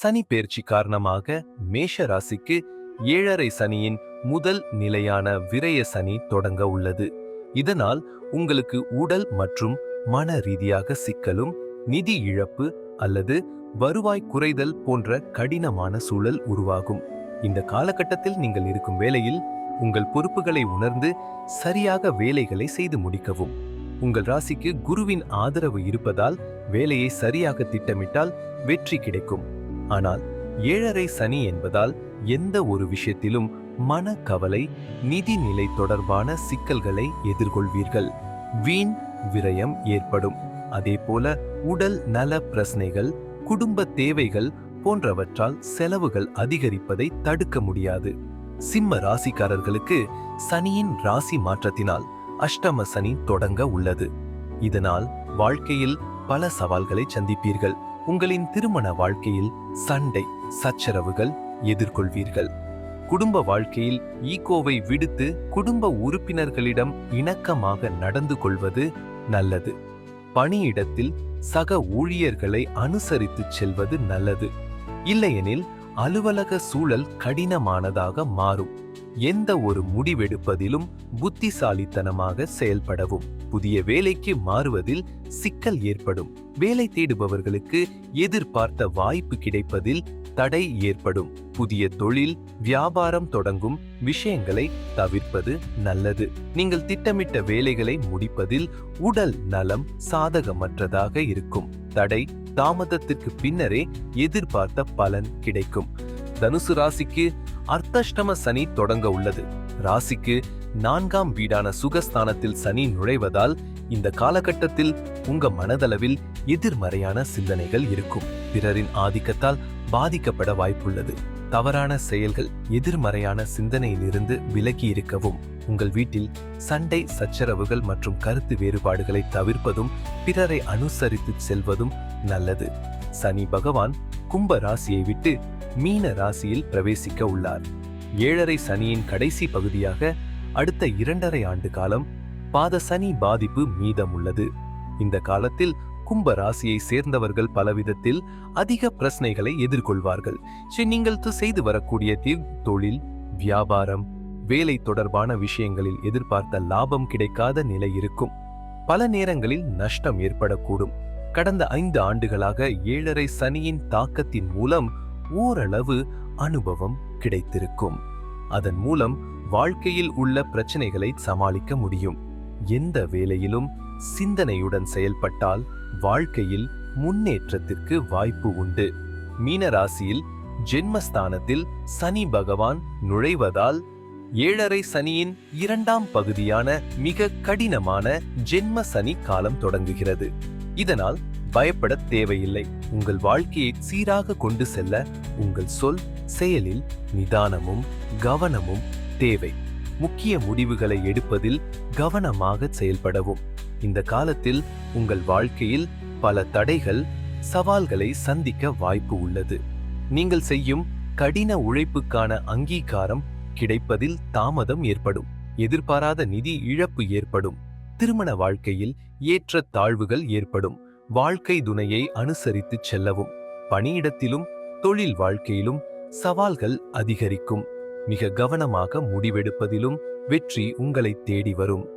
சனி பெயர்ச்சி காரணமாக மேஷ ராசிக்கு ஏழரை சனியின் முதல் நிலையான விரய சனி தொடங்க உள்ளது. இதனால் உங்களுக்கு உடல் மற்றும் மன ரீதியாக சிக்கலும் நிதி இழப்பு அல்லது வருவாய் குறைதல் போன்ற கடினமான சூழல் உருவாகும். இந்த காலகட்டத்தில் நீங்கள் இருக்கும் வேளையில் உங்கள் பொறுப்புகளை உணர்ந்து சரியாக வேலைகளை செய்து முடிக்கவும். உங்கள் ராசிக்கு குருவின் ஆதரவு இருப்பதால் வேலையை சரியாக திட்டமிட்டால் வெற்றி கிடைக்கும். ஆனால் ஏழரை சனி என்பதால் எந்த ஒரு விஷயத்திலும் மனக்கவலை நிதிநிலை தொடர்பான சிக்கல்களை எதிர்கொள்வீர்கள். வீண் விரயம் ஏற்படும். அதேபோல உடல் நல பிரச்சனைகள் குடும்ப தேவைகள் போன்றவற்றால் செலவுகள் அதிகரிப்பதை தடுக்க முடியாது. சிம்ம ராசிக்காரர்களுக்கு சனியின் ராசி மாற்றத்தினால் அஷ்டம சனி தொடங்க உள்ளது. இதனால் வாழ்க்கையில் பல சவால்களை சந்திப்பீர்கள். உங்களின் திருமண வாழ்க்கையில் சண்டை சச்சரவுகள் எதிர்கொள்வீர்கள். குடும்ப வாழ்க்கையில் ஈகோவை விடுத்து குடும்ப உறுப்பினர்களிடம் இணக்கமாக நடந்து கொள்வது நல்லது. பணியிடத்தில் சக ஊழியர்களை அனுசரித்து செல்வது நல்லது. இல்லையெனில் அலுவலக சூழல் கடினமானதாக மாறும். எந்த ஒரு முடிவெடுப்பதிலும் புத்திசாலித்தனமாக செயல்படவும். புதிய வேலைக்கு மாறுவதில் சிக்கல் ஏற்படும். வேலை தேடுபவர்களுக்கு எதிர்பார்த்த வாய்ப்பு கிடைப்பதில் தடை ஏற்படும். புதிய தொழில் வியாபாரம் தொடங்கும் விஷயங்களை தவிர்ப்பது நல்லது. நீங்கள் திட்டமிட்ட வேலைகளை முடிப்பதில் உடல் நலம் சாதகமற்றதாக இருக்கும். தடை தாமதத்திற்கு பின்னரே எதிர்பார்த்த பலன் கிடைக்கும். தனுசு ராசிக்கு அர்த்தஷ்டம சனி தொடங்க உள்ளது. ராசிக்கு நான்காம் வீடான சுகஸ்தானத்தில் சனி நுழைவதால் இந்த காலகட்டத்தில் உங்க மனதளவில் எதிர்மறையான சிந்தனைகள் இருக்கும். பிறரின் ஆதிக்கத்தால் பாதிக்கப்பட வாய்ப்புள்ளது. தவறான செயல்கள் எதிர்மறையான சிந்தனையிலிருந்து விலகி இருக்கவும் உங்கள் வீட்டில் சண்டை சச்சரவுகள் மற்றும் கருத்து வேறுபாடுகளை தவிர்ப்பதும் பிறரை அனுசரித்து செல்வதும் நல்லது. சனி பகவான் கும்ப ராசியை விட்டு மீன ராசியில் பிரவேசிக்க உள்ளார். ஏழரை சனியின் கடைசி பகுதியாக அடுத்த இரண்டரை ஆண்டு காலம் பாத சனி பாதிப்பு மீதம் உள்ளது. இந்த காலத்தில் கும்ப ராசியை சேர்ந்தவர்கள் பலவிதத்தில் அதிக பிரச்சனைகளை எதிர்கொள்வார்கள். சரி, நீங்கள் செய்து வரக்கூடிய தீர் தொழில் வியாபாரம் வேலை தொடர்பான விஷயங்களில் எதிர்பார்த்த லாபம் கிடைக்காத நிலை இருக்கும். பல நேரங்களில் நஷ்டம் ஏற்படக்கூடும். கடந்த ஐந்து ஆண்டுகளாக ஏழரை சனியின் தாக்கத்தின் மூலம் ஓரளவு அனுபவம் கிடைத்திருக்கும். அதன் மூலம் வாழ்க்கையில் உள்ள பிரச்சனைகளை சமாளிக்க முடியும். எந்த வேலையிலும் சிந்தனையுடன் செயல்பட்டால் வாழ்க்கையில் முன்னேற்றத்திற்கு வாய்ப்பு உண்டு. மீனராசியில் ஜென்மஸ்தானத்தில் சனி பகவான் நுழைவதால் ஏழரை சனியின் இரண்டாம் பகுதியான மிக கடினமான ஜென்ம சனி காலம் தொடங்குகிறது. இதனால் பயப்பட தேவையில்லை. உங்கள் வாழ்க்கையை சீராக கொண்டு செல்ல உங்கள் சொல் செயலில் நிதானமும் கவனமும் தேவை. முக்கிய முடிவுகளை எடுப்பதில் கவனமாக செயல்படவும். இந்த காலத்தில் உங்கள் வாழ்க்கையில் பல தடைகள் சவால்களை சந்திக்க வாய்ப்பு உள்ளது. நீங்கள் செய்யும் கடின உழைப்புக்கான அங்கீகாரம் கிடைப்பதில் தாமதம் ஏற்படும். எதிர்பாராத நிதி இழப்பு ஏற்படும். திருமண வாழ்க்கையில் ஏற்ற தாழ்வுகள் ஏற்படும். வாழ்க்கை துணையை அனுசரித்து செல்லவும். பணியிடத்திலும் தொழில் வாழ்க்கையிலும் சவால்கள் அதிகரிக்கும். மிக கவனமாக முடிவெடுப்பதிலும் வெற்றி உங்களை தேடி வரும்.